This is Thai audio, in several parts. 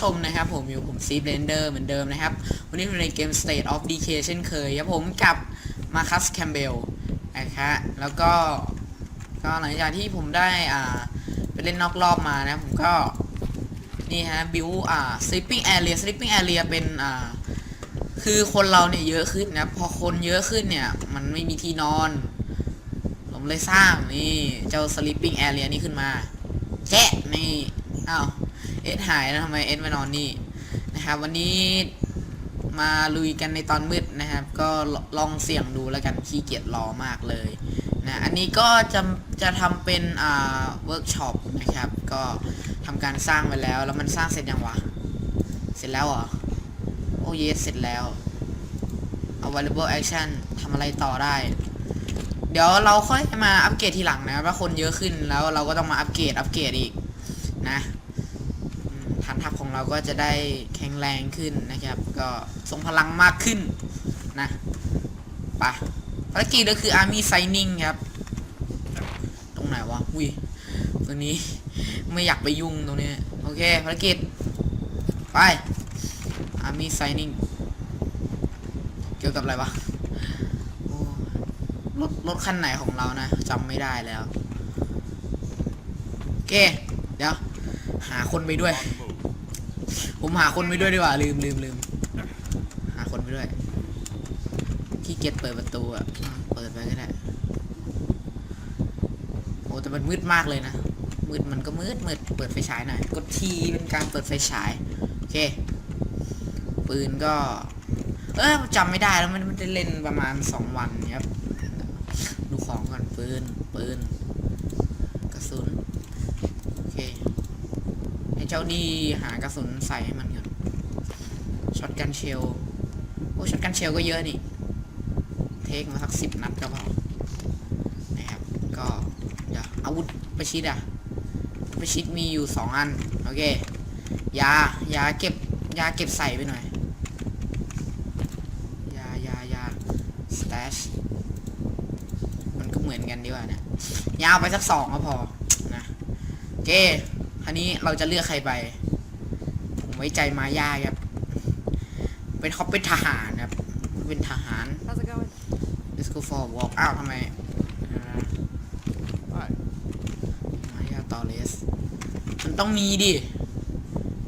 ชมนะครับ ผมอยู่ผมซีฟเรนเดอร์เหมือนเดิมนะครับ วันนี้อยู่ในเกม State of Decay เช่นเคยครับผมกับมาคัสแคมเบลนะครับแล้วก็ก็หลังจากที่ผมได้อ่าไปเล่นนอกรอบมานะ ผมก็ นี่ฮะบิวอ่า sleeping area sleeping area เป็นอ่าคือคนเราเนี่ยเยอะขึ้นนะพอคนเยอะขึ้นเนี่ย มันไม่มีที่นอน ผมเลยสร้างนี่ เจ้า sleeping area นี่ขึ้นมาแจ๊ะนี่อ้าว เอ็ดหายแล้วทำไมเอ็ดมานอนนี่นะครับ วันนี้มาลุยกันในตอนมืดนะครับ ก็ลองเสี่ยงดูแล้วกันขี้เกียจรอมากเลยนะอันนี้ก็จะจะทำเป็นอ่าเวิร์กช็อปนะครับ ก็ทำการสร้างไปแล้ว แล้วมันสร้างเสร็จยังวะ เสร็จแล้วเหรอ โอ้เยสเสร็จแล้ว available action ทำอะไรต่อได้ เดี๋ยวเราค่อยมาอัปเกรดทีหลังนะว่าคนเยอะขึ้นแล้วเราก็ต้องมาอัปเกรดอัปเกรดอีกนะ ฐานทัพของเราก็จะได้แข็งแรงขึ้นนะครับ ก็ทรงพลังมากขึ้นนะไปะภารกิจก็คือ army signing ครับ ตรงไหนวะอุ้ยตรงนี้ไม่อยากไปยุ่งตรงนี้ โอเคภารกิจ ไป army signing เกี่ยวกับอะไรวะรถรถคันไหนของเรานะจำไม่ได้แล้ว โอเค เดี๋ยว หาคนไปด้วย ผมหาคนไปด้วยดีกว่าลืมลืมลืมหาคนไปด้วยขี้เกียจเปิดประตูอะเปิดไปก็ได้โอ้แต่มันมืดมากเลยนะมืดมันก็มืดมืดเปิดไฟฉายหน่อยกดทีเป็นการเปิดไฟฉายโอเคปืนก็ เออจำไม่ได้แล้วมันมันได้เล่นประมาณสองวันเนี่ยครับดูของก่อนปืนปืน กระสุน โอเคให้ เจ้าดีหากระสุนใส่ให้มันก่อนช็อตกันเชลโอ้ช็อตกันเชลก็เยอะนี่ เทคมาสักสิบนัดก็พอนะครับ ก็เดี๋ยวอาวุธประชิดอะประชิดมีอยู่สองอัน โอเค ยา ยาเก็บ ยาเก็บใส่ไปหน่อย ยา ยา ยา stash มันก็เหมือนกันดีกว่าเนี่ย ยาวไปสักสองก็พอ นะโอเคาวนี้เราจะเลือกใครไป ผมไว้ใจมายาครับ เป็นเขาเป็นทหารครับ เป็นทหาร How's it going? let's go for a walk อ้าวทำไมอ่า Hi. มายาตอเลส มันต้องมีดิ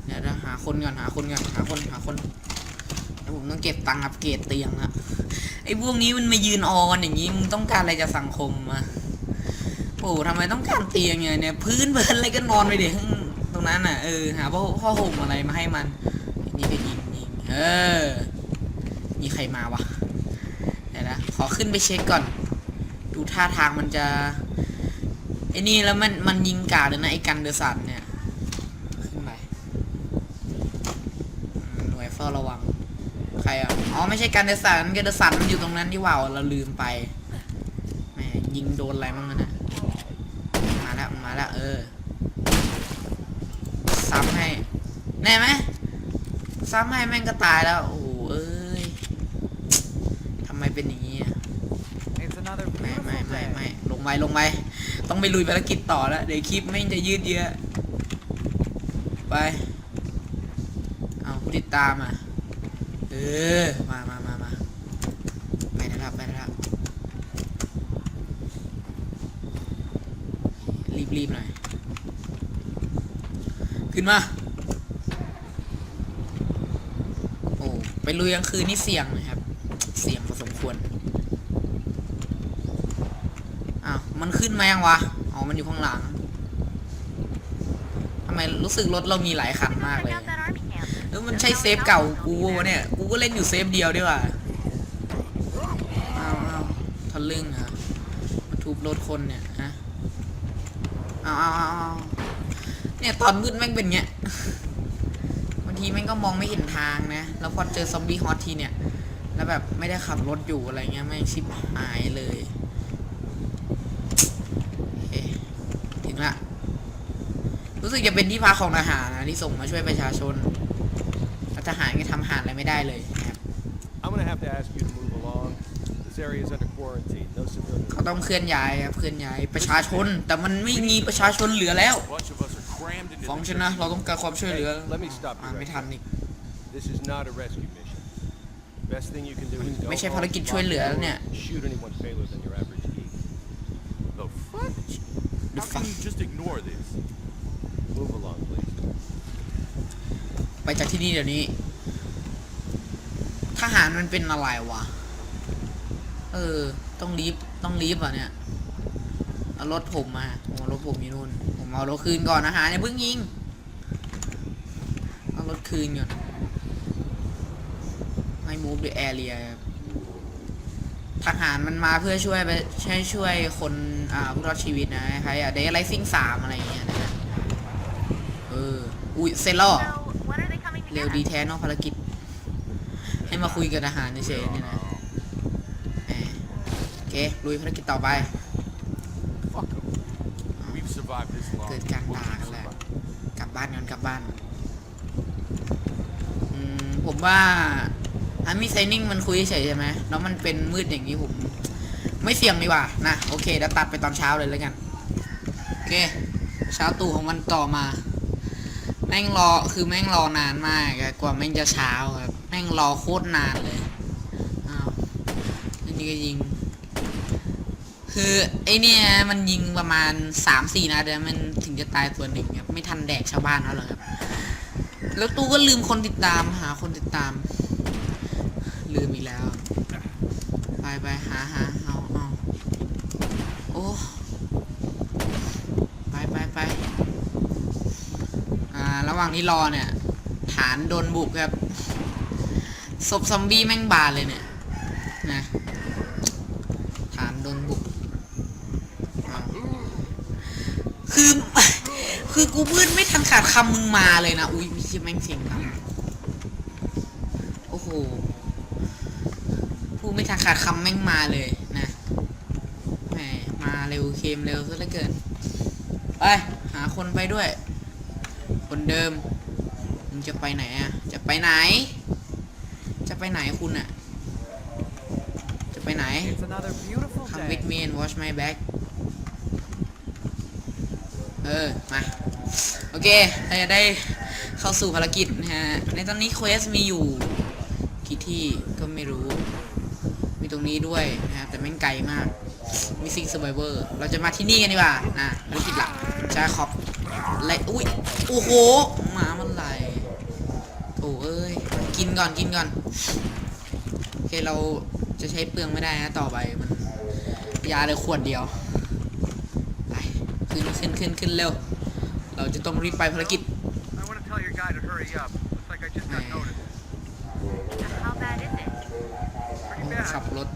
เดี๋ยวนะหาคนก่อนหาคนก่อนหาคนหาคนแล้วผมต้องเก็บตังค์อัปเกรดเตียงอะไอ้พวกนี้มันมายืนออนอย่างนี้ มึงต้องการอะไรจากสังคมอะ โอ้ทำไมต้องการเตียงเนี่ยเนี่ยพื้นเบิร์นอะไรก็นอนไปเดี๋ยวตรงนั้นอะเออหาพ่อพ่อห่มอะไรมาให้มันนี่ก็ยิงยิงเออมีใครมาวะเดี๋ยวนะขอขึ้นไปเช็คก่อน ดูท่าทางมันจะไอ้นี่แล้วมันมันยิงกาดเลยนะไอ้กันเดอร์สันเนี่ยขึ้นไปหน่วยเฝ้าระวัง ใครอะอ๋อไม่ใช่กันเดอร์สันกันเดอร์สันมันอยู่ตรงนั้นที่ว่าเราลืมไปแหมยิงโดนอะไรบ้างนะ มาแล้วมาแล้วเออซ้ำให้แน่ไหมซ้ำให้แม่งก็ตายแล้วโอ้โหเอ้ยทำไมเป็นอย่างนี้อะ It's another ไม่ beautiful ไม่ไม่ day. ไม่ลงไปลงไปต้องไปลุยภารกิจต่อแล้วเดี๋ยวคลิปไม่งจะยืดเยื้อไปเอาผู้ติดตามอะเออมามามามาไปนะครับไปนะครับ รีบหน่อย ขึ้นมา โอ้ ไปลุยกลางคืนนี่เสี่ยงนะครับ เสี่ยงพอสมควร อ้าว มันขึ้นมายังวะ อ๋อ มันอยู่ข้างหลัง ทำไมรู้สึกรถเรามีหลายคันมากเลยเออมันใช่เซฟเก่ากูวะเนี่ย กูก็เล่นอยู่เซฟเดียวดีกว่าอ้าวอ้าวทะลึ่งเหรอมาทุบรถคนเนี่ย ฮะอ้าวอ้าวอ้าเนี่ยตอนมืดแม่งเป็นเงี้ยบางทีแม่งก็มองไม่เห็นทางนะ แล้วพอเจอซอมบี้ฮอตทีเนี่ย แล้วแบบไม่ได้ขับรถอยู่อะไรเงี้ยแม่งชิบหายเลยเถึงละ รู้สึกจะเป็นที่พักของทหารนะที่ส่งมาช่วยประชาชนทหารก็ทำอาหารอะไรไม่ได้เลยนะครับ เขาต้องเคลื่อนย้ายครับเคลื่อนย้ายประชาชน แต่มันไม่มีประชาชนเหลือแล้ว A bunch of us are crammed into ฟ้อง the ฉันนะ church. เราต้องการความช่วยเหลือ Hey, let me stop you อ่านไม่ right ทันอีก This is not a rescue mission. Best thing you can do is go ไม่ใช่ home, ภารกิจ lock ช่วยเหลือ the door, เนี่ย shoot anyone paler than your average geek. The fuck? How can you just ignore this? Move along, please. ไปจากที่นี่เดี๋ยวนี้ ทหารมันเป็นอะไรวะ เออ ต้องรีบต้องรีบอะเนี่ยเอารถผมมาโอ้รถผมอยู่นู่น ผมเอารถคืนก่อนนะฮะอย่าเพิ่งยิง เอารถคืนก่อนให้ move the area ครับทหารมันมาเพื่อช่วยไปช่วยช่วยคนอ่าผู้รอดชีวิตนะใครอะเดย์ไลซิ่งสามอะไรอย่างเงี้ยนะฮะเออ อุ้ยเซนแล้วเหรอ So, when are they coming เร็ว together? ดีแท้นอกภารกิจ ให้มาคุยกับทหารเฉยๆเนี่ยนะแหมโอ เคลุยภารกิจต่อไป Fuck 'em. We've survived this long. เกิดการ We'll ด่า keep กันแหละ surviving. กลับบ้านกันกลับบ้านอืมผมว่าอันมีไซนิ่งมันคุยเฉยๆใช่ไหมแล้วมันเป็นมืดอย่างนี้ผม ไม่เสี่ยงดีกว่านะโอเคเดี๋ยวตัดไปตอนเช้าเลยแล้วกันโอเค เช้าตู่ของวันต่อมา แม่งรอคือแม่งรอนานมากอะกว่าแม่งจะเช้าครับแม่งรอโคตรนานเลยอ้าวอันนี้ก็ยิง คือไอเนี่ยมันยิงประมาณสามสี่นัดแล้วมันถึงจะตายตัวหนึ่งครับไม่ทันแดกชาวบ้านเขาหรอครับ แล้วตู้ก็ลืมคนติดตามหาคนติดตาม ลืมอีกแล้ว ไปไปหาหาเอาเอาโอ้ไปไปไปอ่าระหว่างที่รอเนี่ย ฐานโดนบุกครับศพซอมบี้แม่งบานเลยเนี่ยนะ ฐานโดนบุกอ้าว คือ คือกูมืดไม่ทันขาดคำมึงมาเลยนะ อุ้ยมีแม่งเสียงดังโอ้โหพูดไม่ทันขาดคำแม่งมาเลยนะแหมมาเร็วเคมเร็วซะเหลือเกิน ไป หาคนไปด้วย คนเดิม มึงจะไปไหนอะ จะไปไหน จะไปไหนคุณอะ จะไปไหน Come with me and watch my back เออ มา โอเคเราจะได้เข้าสู่ภารกิจนะฮะ ในตอนนี้เควสมีอยู่ กี่ที่ก็ไม่รู้ มีตรงนี้ด้วยนะครับ แต่แม่งไกลมาก มีซิง Survivor เราจะมาที่นี่กันดีกว่า นะภารกิจหลักจาคอบไลอุ้ย โอ้โห หมามันไหลโถเอ้ย กินก่อน กินก่อน โอเค เราจะใช้เปลืองไม่ได้นะ ต่อไปมันยาเลยขวดเดียว ขึ้นขึ้นขึ้นขึ้นเร็ว เราจะต้องรีบไปภารกิจ I want to tell your guy to hurry up. Looks like I just got Man. noticed. How bad is it? Pretty ขับ bad. รถ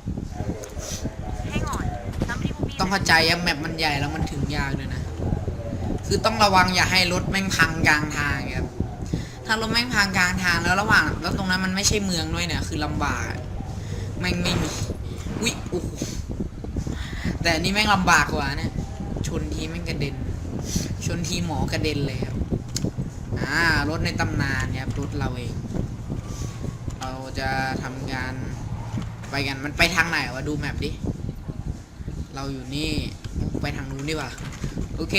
Hang on. Somebody will be ต้อง in เข้าใจอะแมปมันใหญ่แล้วมันถึงยากเลยนะ คือต้องระวังอย่าให้รถแม่งพังกลางทางครับ ถ้ารถแม่งพังกลางทางแล้วระหว่างแล้วตรงนั้นมันไม่ใช่เมืองด้วยเนี่ย คือลำบากอะแม่งไม่มีวิโอ้โหแต่อันนี่แม่งลำบากกว่าเนี่ยช นทีแม่งกระเด็น ชนทีหมอกระเด็นเลยครับอ่ารถในตำนานเนี่ยครับรถเราเอง เราจะทำการไปกันมันไปทางไหนวะดูแมปดิ เราอยู่นี่ไปทางนู้นดีกว่า โอเค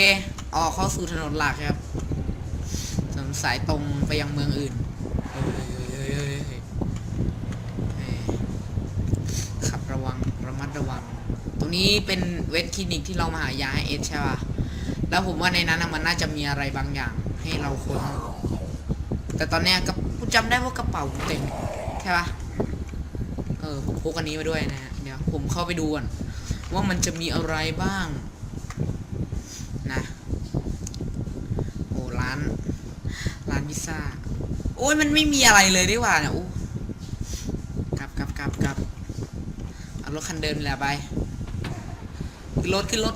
ออกเข้าสู่ถนนหลักครับถนนสายตรงไปยังเมืองอื่นเฮ้ยเฮ้ยเฮ้ยเฮ้ยเฮ้ยเฮ้ยขับระวังระมัดระวัง ต รงนี้เป็นเวทคลินิกที่เรามาหายาให้เอสใช่ป่ะ แล้วผมว่าในนั้นมันน่าจะมีอะไรบางอย่างให้เราค้น แต่ตอนเนี้ยกระกูจำได้ว่ากระเป๋าผมเต็มใช่ป่ะ เออผมพกอันนี้มาด้วยนะ เดี๋ยวผมเข้าไปดูก่อนว่ามันจะมีอะไรบ้าง นะโอ้ร้าน ร้านพิซซ่า โอ้ยมันไม่มีอะไรเลยดีกว่าเนี่ยโอ้กลับกลับกลับกลับเอารถคันเดิมนี่แหละไป ขึ้นรถขึ้นรถ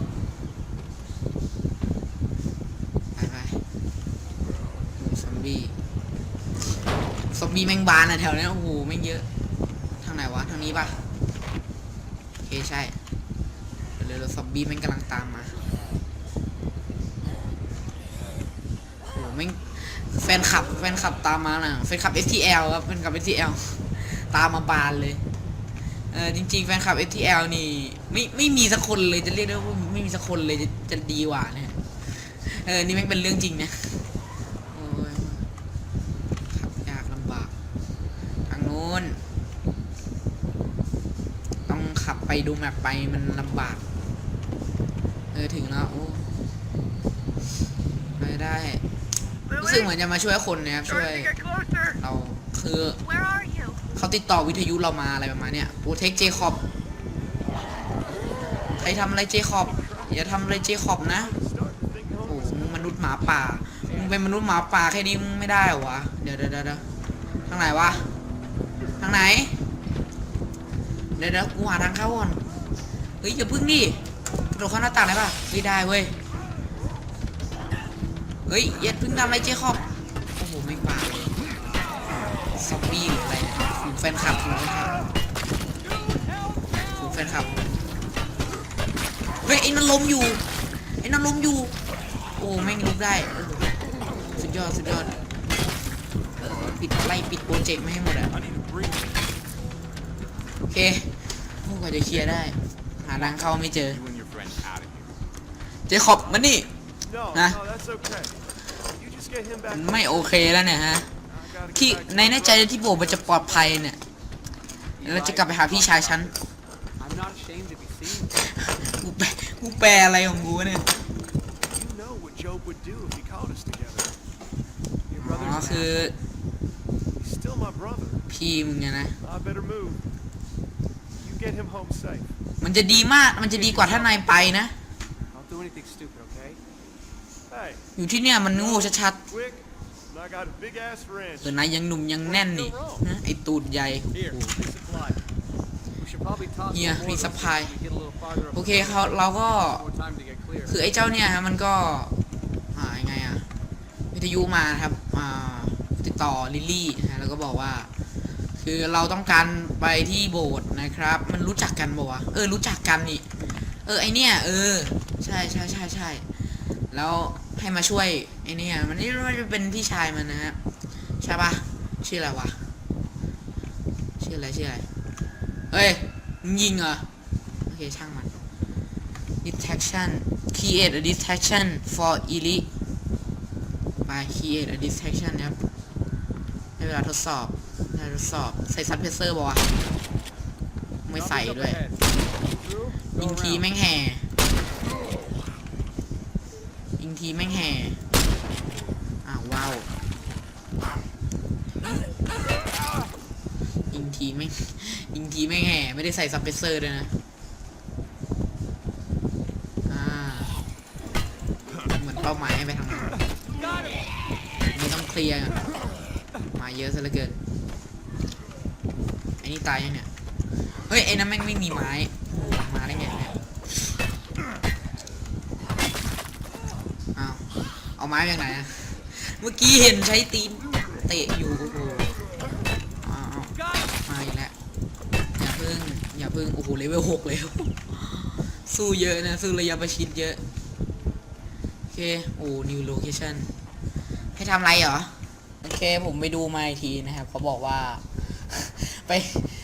ไปไปซอมบี้ซอมบี้แม่งบานอะแถวเนี้ยโอ้โหแม่งเยอะทางไหนวะทางนี้ปะโอเคใช่เดี๋ยวเราซอมบี้แม่งกำลังตามมาโอ้โหแม่งแฟนคลับแฟนคลับตามมาน่ะแฟนคลับ STL ครับแฟนคลับ STL ตามมาบานเลย เออจริงๆแฟนคลับ STL นี่ไม่ไม่มีสักคนเลยจะเรียกได้ว่าไม่มีสักคนเลยจะจะดีกว่าเนี่ยเออนี่แม่งเป็นเรื่องจริงนะโอ้ยขับยากลำบากทางนู้น ต้องขับไปดูแมปไปมันลำบาก เออถึงแล้วโอ้ไปได้รู้สึกเหมือนจะมาช่วยคนนะครับช่วย Trying to get closer. เราคือ Where are you? เขาติดต่อวิทยุเรามาอะไรประมาณเนี้ยโปรเทคเจคอบใครทำอะไรเจคอบอย่าทำอะไรเจคอบนะโอ้มึงมนุษย์หมาป่ามึงเป็นมนุษย์หมาป่าแค่นี้มึงไม่ได้หรอวะเดี๋ยวเดี๋ยวเดี๋ยวทางไหนวะทางไหนเดี๋ยวเดี๋ยวกูหาทางเข้าก่อนเฮ้ยอย่าพึ่งดิกระโดดเข้าหน้าต่างได้ปะเฮ้ยได้เว้ยเฮ้ยอย่าพึ่งทำอะไรเจคอบโอ้โหไม่ป่าซอมบี้หรืออะไร แฟนคลับฝูงแฟนคลับฝูงแฟนคลับเฮ้ยไอ้นั่นล้มอยู่ไอ้นั่นล้มอยู่ โอ้แม่งลุกได้โอ้โหสุดยอดสุดยอดปิดไล่ปิดโปรเจกต์ไม่ให้หมดอะ I need to breathe. โอเคโอ้กว่าจะเคลียร์ได้ หาทางเข้าไม่เจอ You and your friend out of here. เจคอบมานี่ No, Huh? no, that's okay. You just get him มั back. นไม่โอเคแล้วเนี่ยฮะ I gotta get ที่ back to ในแน่ใจเลยที่โบสถ์มันจะปลอดภัยเนี่ยเราจะกลับไปหาพี่ชายฉัน I'm not ashamed to be seen. กูแปลกูแปลอะไรของกูเนี่ย You know what Job would do if he caught us together. Your อ๋อ brother's คือ He's still my brother. พี่มึงไงนะ I better move. You get him home safe. มันจะดีมากมันจะดีกว่าถ้านายไปนะ Don't do anything stupid, okay? Hey, อยู่ที่เนี่ยมันโง่ชัด quick. And I got a big ass ๆ wrench. เออนายยังหนุ่มยังแน่นนี่นะไอตูดใหญ่ Here, resupply. We should probably toss Yeah, some more of those resupply. things when we get a little farther up โอ the เคเขาเราก็ More time to get clear. คือไอ้เจ้าเนี่ยฮะมันก็อ่ายังไงอะวิทยุมาครับอ่าติดต่อลิลลี่นะฮะแล้วก็บอกว่า คือเราต้องการไปที่โบสถ์นะครับ มันรู้จักกันบอกว่าวะเออรู้จักกันนี่เออไอเนี่ยเออ ใช่ใช่ใช่ใช่แล้วให้มาช่วย ไอเนี่ยมันนี่มันจะเป็นพี่ชายมันนะฮะใช่ปะชื่ออะไรวะชื่ออะไรชื่ออะไรเอ้ยยิงเหรอโอเคช่างมัน detection create a detection for elite ไป create a detection นะครับให้เวลาทดสอบให้ทดสอบใส่ซับเพเซอร์บอกว่าวะไม่ใส่ด้วยยิงทีแม่งแห่ยิงทีแม่งแห่ อ้าวว้าวยิงทีแม่ยิงทีแม่แห่ไม่ได้ใส่ซับเพเซอร์ด้วยนะอ่าเหมือนเป้าหมายให้ไปทางนั้นนี่ต้องเคลียร์มาเยอะซะเหลือเกินไอ้นี่ตายยังเนี่ย เฮ้ยไอ้นั้นแม่งไม่มีไม้โอ้โหมาได้ไงเนี่ยอ้าว เอา ไม้จากไหนอะเมื่อกี้เห็นใช้ตีนเตะอยู่โอ้โหอ้าวมาอีกแล้วอย่าเพึ่งอย่าเพึ่งโอ้โหเลเวลหกแล้วสู้เยอะนะสู้ระยะประชิดเยอะโอเคโอ้ new location ให้ทำไรเหรอโอเคผมไปดูมาอีกทีนะครับเขาบอกว่า ไป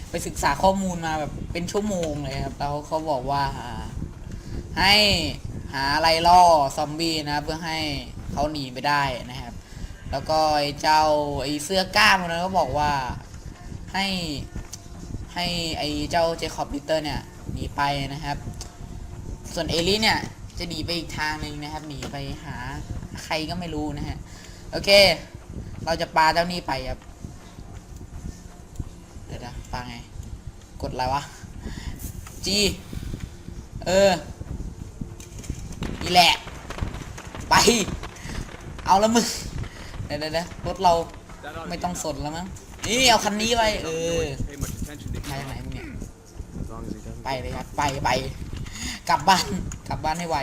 ไปศึกษาข้อมูลมาแบบเป็นชั่วโมงเลยครับแล้วเขาบอกว่าให้หาอะไรล่อซอมบี้นะเพื่อให้ เขาหนีไปได้นะครับ แล้วก็ไอ้เจ้าไอ้เสื้อกล้ามคนนั้นก็บอกว่าให้ให้ไอ้เจ้าเจคอบลิเตอร์เนี่ยหนีไปนะครับ ส่วนเอลิเนี่ยจะหนีไปอีกทางหนึ่งนะครับหนีไปหาใครก็ไม่รู้นะฮะโอเค เราจะปาเจ้านี่ไปครับเดี๋ยวนะปาไง กดอะไรวะ G เออนี่แหละ ไป เอาแล้วมึงเดี๋ยวเดี๋ยวรถเราไม่ต้องสนแล้วมั้งนี่เอาคันนี้ไปเออไปไหนมึงเนี่ยไปเลยครับไปไปกลับบ้านกลับบ้านให้ไว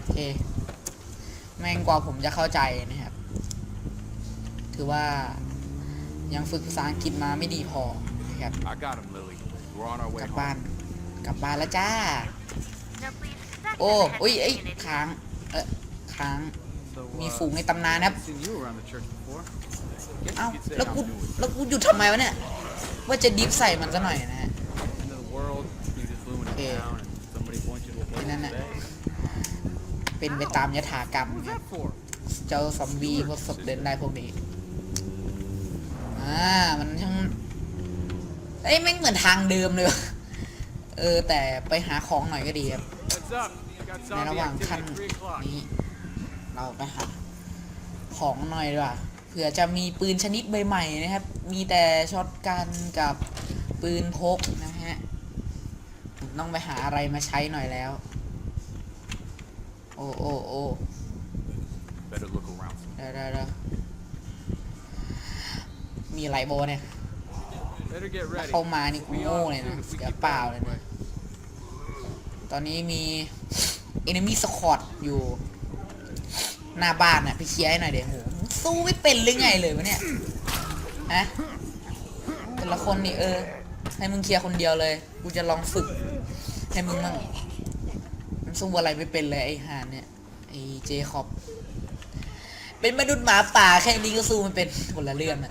โอเคแม่งกว่าผมจะเข้าใจนะครับ ถือว่ายังฝึกภาษาอังกฤษมาไม่ดีพอนะครับกลับบ้านกลับบ้านแล้วจ้า โอ้อุ้ย to เอ้ค้างเออค้าง มี uh, ฝูงในตำนานนะครับ I've seen you around the church before. Guess เอ้า you could say แล้ว I'm กู new. แล้วกูหยุดทำไมวะเนี่ย ว่าจะดิฟใส่มันซะหน่อยนะฮะ End of the world, you just blew into Yeah. town, and somebody points you to a place And then to that- stay. เป็นไปตามยถากรรม What was ครับ that for? เจ้าซอมบี้พวกศพเดินได้พวกนี้ อ่า มันช่างเอ้ยไม่งเหมือนทางเดิมเลยว่ะเออ แต่ไปหาของหน่อยก็ดีครับ Heads up. I got ในระ zombie หว่างขั้น activity at 3 o'clock. นี้ เราไปหาของหน่อยดีกว่าเผื่อจะมีปืนชนิดใหม่ๆนะครับ มีแต่ช็อตกันกับปืนพกนะฮะผมต้องไปหาอะไรมาใช้หน่อยแล้ว โอ้โอ้โอ้ Better look around. เดี๋ยวเดี๋ยวเดี๋ยวมีอะไรโบเนี่ย Better get ถ้า ready. เข้ามานี่กู We โง่ on เลย soon นะ if we เสีย keep เปล่า going เลย this นะ way. ตอนนี้มี enemy squad อยู่ หน้าบ้านน่ะไปเคลียร์ให้หน่อยเดี๋ยวโหสู้ไม่เป็นหรือไงเลยวะเนี่ยฮะแต่ละคนนี่เออ ให้มึงเคลียร์คนเดียวเลย กูจะลองฝึก ให้มึงมั่งมันสู้อะไรไม่เป็นเลยไอ้ห่านเนี่ยไอ้เจคอบ เป็นมนุษย์หมาป่าแค่นี้ก็สู้มันเป็นคนละเรื่อง Got อะ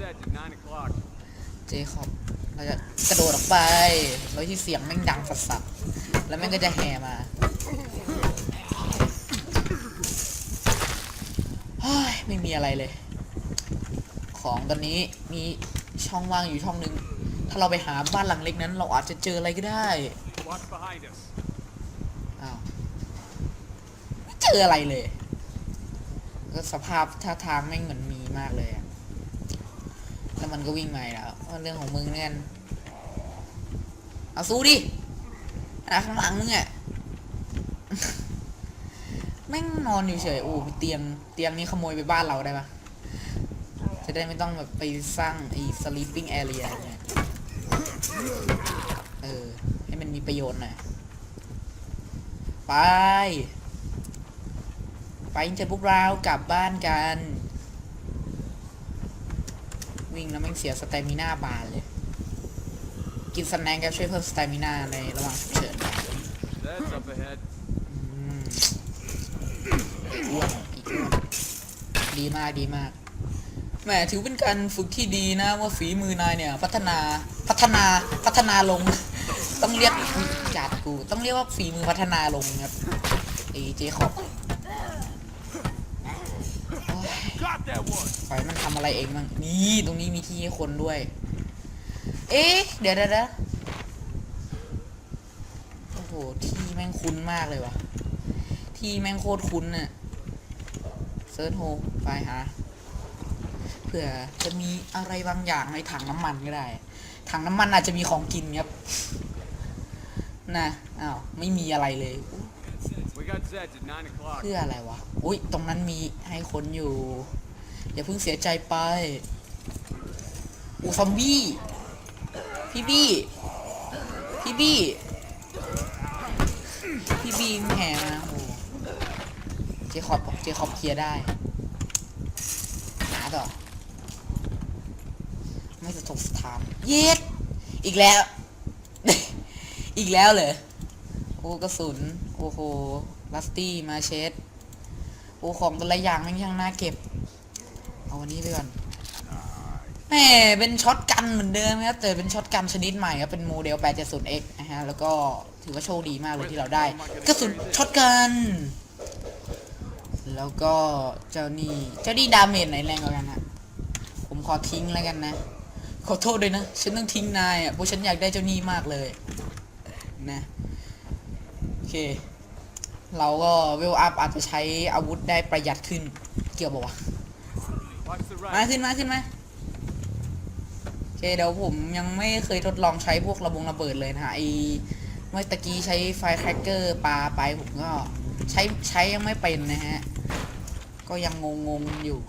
เจคอบเราจะกระโดดออกไปโดยที่เสียงแม่งดังสัสๆแล้วแม่งก็จะแห่มาเฮ้ย ไม่มีอะไรเลย ของตอนนี้มีช่องว่างอยู่ช่องหนึ่งถ้าเราไปหาบ้านหลังเล็กนั้น เราอาจจะเจออะไรก็ได้อ้าวไม่เจออะไรเลยก็สภาพท่าทางแม่เหมือนมีมากเลยอะแล้วมันก็วิ่งมาอีกแล้วเรื่องของมึงเนี่ยเอาสู้ดิอะข้างหลังมึงอะ แม่งนอนอยู่เฉยโอ้เตียงเตียงนี้ขโมยไปบ้านเราได้ปะจะได้ไม่ต้องแบบไปสร้างไอ้ sleeping area เนี่ยเออ ให้มันมีประโยชน์หน่อยไป ไปเจอพวกเรากลับบ้านกัน วิ่งแล้วแม่งเสียสเตมิน่าบานเลย กินสแน็คก็ช่วยเพิ่มสเตมิน่าในระหว่างฉุกเฉิน That's up ahead. อืม อ้วนอีกอ้วนดีมากดีมากแหมถือเป็นการฝึกที่ดีนะ ว่าฝีมือนายเนี่ย พัฒนาพัฒนาพัฒนาลง ต้องเรียกจัดกูต้องเรียกว่าฝีมือพัฒนาลงครับไอ้เจคอบปล่อยมันทำอะไรเองบ้างนี่ตรงนี้มีที่ให้คนด้วย เอ๊ะเดี๋ยวเดี๋ยวเดี๋ยวโอ้โห ที่แม่งคุ้นมากเลยวะที่แม่งโคตรคุ้นน่ะ เซิร์ชโฮไปหาเผื่อจะมีอะไรบางอย่างในถังน้ำมันก็ได้ ถังน้ำมันอาจจะมีของกินครับ นะอ้าวไม่มีอะไรเลย We got Zeds at 9 o'clock. เพื่ออะไรวะ อุ้ยตรงนั้นมีให้คนอยู่ อย่าเพิ่งเสียใจไป อูซอมบี้ พี่บี้ พี่บี้ พี่บี้แห่มาโอ้โห เจคอบบอกเจคอบเคลียร์ได้ หาต่อ ไม่สะทกสถานเย็ดอีกแล้ว อีกแล้วเหรอ โอ้กระสุน โอ้โหลัสตี้มาเชสโอ้ของแต่ละอย่างแม่งช่างน่าเก็บ เอาวันนี้ไปก่อนแหมเป็นช็อตกันเหมือนเดิมครับแต่เป็นช็อตกันชนิดใหม่ครับเป็นโมเดล 870X นะฮะ แล้วก็ถือว่าโชคดีมากเลยที่เราได้กระสุนช็อตกัน แล้วก็เจ้านี่เจ้านี่ดาเมจไหนแรงกว่ากันฮะผมขอทิ้งแล้วกันนะขอโทษด้วยนะ ฉันต้องทิ้งนายอะเพราะฉันอยากได้เจ้านี่มากเลย นะโอเค เราก็เวลอัพอาจจะใช้อาวุธได้ประหยัดขึ้น เกี่ยวบอกว่าวะมาขึ้นมาขึ้นมาโอเคเดี๋ยวผมยังไม่เคยทดลองใช้พวกระบงระเบิดเลยนะฮะไอเมื่อตะกี้ใช้ไฟแครกเกอร์ปลาไปผมก็ใช้ใช้ยังไม่เป็นนะฮะ ก็ยังงงงๆอยู่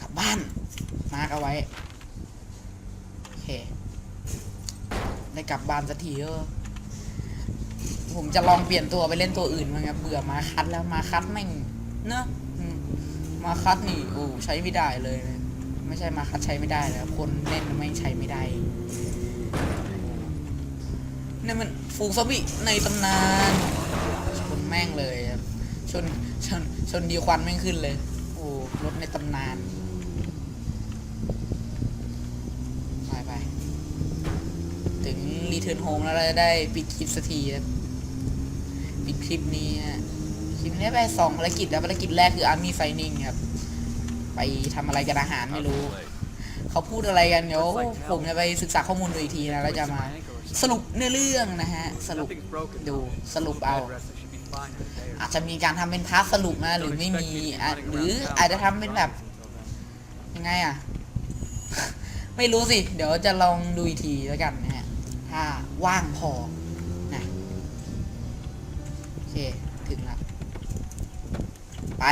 กลับบ้าน มาร์กเอาไว้ โอเค ได้กลับบ้านสักทีก็ผมจะลองเปลี่ยนตัวไปเล่นตัวอื่นมั้งครับเบื่อมาคัดแล้วมาคัดแม่งเนอะมาคัดนี่โอ้ใช้ไม่ได้เลยนะไม่ใช่มาคัดใช้ไม่ได้แล้วคนเล่นไม่ใช้ไม่ได้นี่นมันฟูงซอมบี้ในตำนานชนแม่งเลยครับชน ชนชนดีควันแม่งขึ้นเลย โอ้รถในตำนาน ไปไป ถึงรีเทิร์นโฮมแล้วเราจะได้ปิดคลิปสักทีครับปิดคลิปนี้ฮะคทีมนี้ไปสองภารกิจแล้วภารกิจแรกคือ Army Signing ครับ ไปทำอะไรกันอาหารไม่รู้ เขาพูดอะไรกันเดี๋ยวผมจะไปศึกษาข้อมูลดูอีกทีนะแล้วจะมาสรุปเนื้อเรื่องนะฮะ สรุปดูสรุปเอา อาจจะมีการทำเป็นพาร์ทสรุปนะ หรือไม่มีหรืออาจจะทำเป็นแบบยังไงอะ ไม่รู้สิ เดี๋ยวจะลองดูอีกทีแล้วกันนะฮะถ้าว่างพอนะโอเค ถึงล้วไป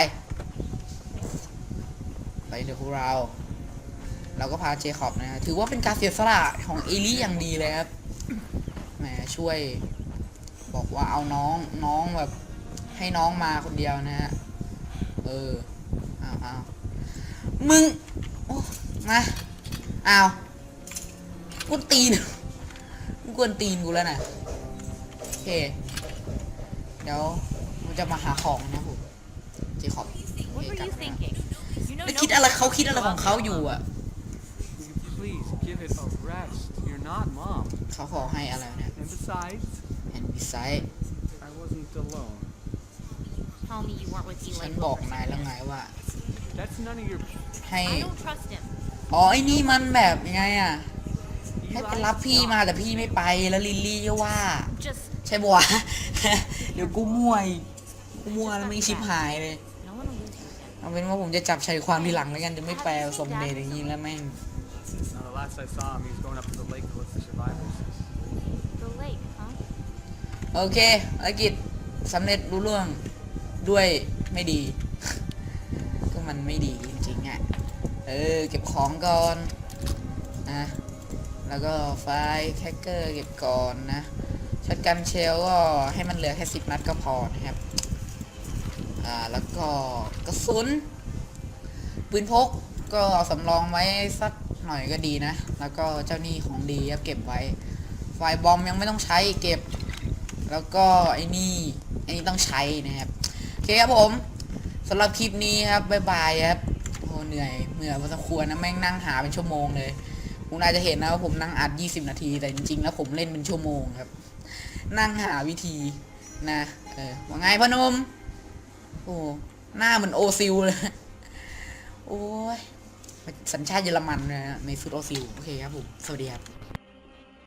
ไปเดี๋ยวพวกเรา เราก็พาเจคอบนะฮะถือว่าเป็นการเสียสละของเอลี่อย่างดีเลยครับแหมช่วย บอกว่าเอาน้องน้องแบบ ให้น้องมาคนเดียวนะฮะ เออ อ้าวอ้าวมึงโอ้มา อ้าวกวนตีนมึงกวนตีนกูแล้วนะโอเค เดี๋ยวกูจะมาหาของนะผมเจคอบ What were you thinking? You know แล้วคิดอะไรเขาคิดอะไรของเขาอยู่อะ Will you please give it a rest? You're not mom. เขาขอให้อะไรเนี่ย And besides, and beside I wasn't alone. Tell me you weren't with ฉั Eli นบอก Wilbur นายแล้วไง somewhere. ว่า That's none of your. ให้ I don't trust him. อ๋อไอ้นี่มันแบบยังไงอะ ให้ Eli, ไปรับพี่มาแต่พี่ไม่ไปแล้วลิลลี่ก็ว่า Just ใช่ปะวะ เดี๋ยวกูมั่วอีกกูมั่วแล้วไม่ชิบหายเลย no one will lose you again. เอาเป็นว่าผมจะจับชัยความทีหลังแล้วกันจะไม่แปลสมเด็จอย่างนี้แล้วแม่ง No, the last I saw him, he was going up to the lake to look for survivors. The lake, huh? โอเคภารกิจสำเร็จรู้เรื่อง ด้วยไม่ดี ก็มันไม่ดีจริงๆอะ เออ เก็บของก่อนนะแล้วก็ไฟแคคเกอร์เก็บก่อนนะช็อตกันเชลก็ให้มันเหลือแค่สิบนัดก็พอนะครับ อ่า แล้วก็กระสุนปืนพกก็เอาสำรองไว้สักหน่อยก็ดีนะ แล้วก็เจ้านี่ของดีครับเก็บไว้ ไฟบอมยังไม่ต้องใช้เก็บ แล้วก็ไอ้นี่ไอ้นี่ต้องใช้นะครับ เคครับผมสำหรับคลิปนี้ครับบ๊ายบายครับโอ้เหนื่อยเหนื่อยพอสมควรนะแม่งนั่งหาเป็นชั่วโมงเลยคุณอาจจะเห็นนะว่าผมนั่งอัด 20 นาที แต่จริงๆแล้วผมเล่นเป็นชั่วโมงครับ นั่งหาวิธีนะเออว่าไงพอนม โอ้หน้าเหมือนโอซิลเลยโอ้ยสัญชาติเยอรมันนะในฟุตโอซิลโอเคครับผม สวัสดีครับ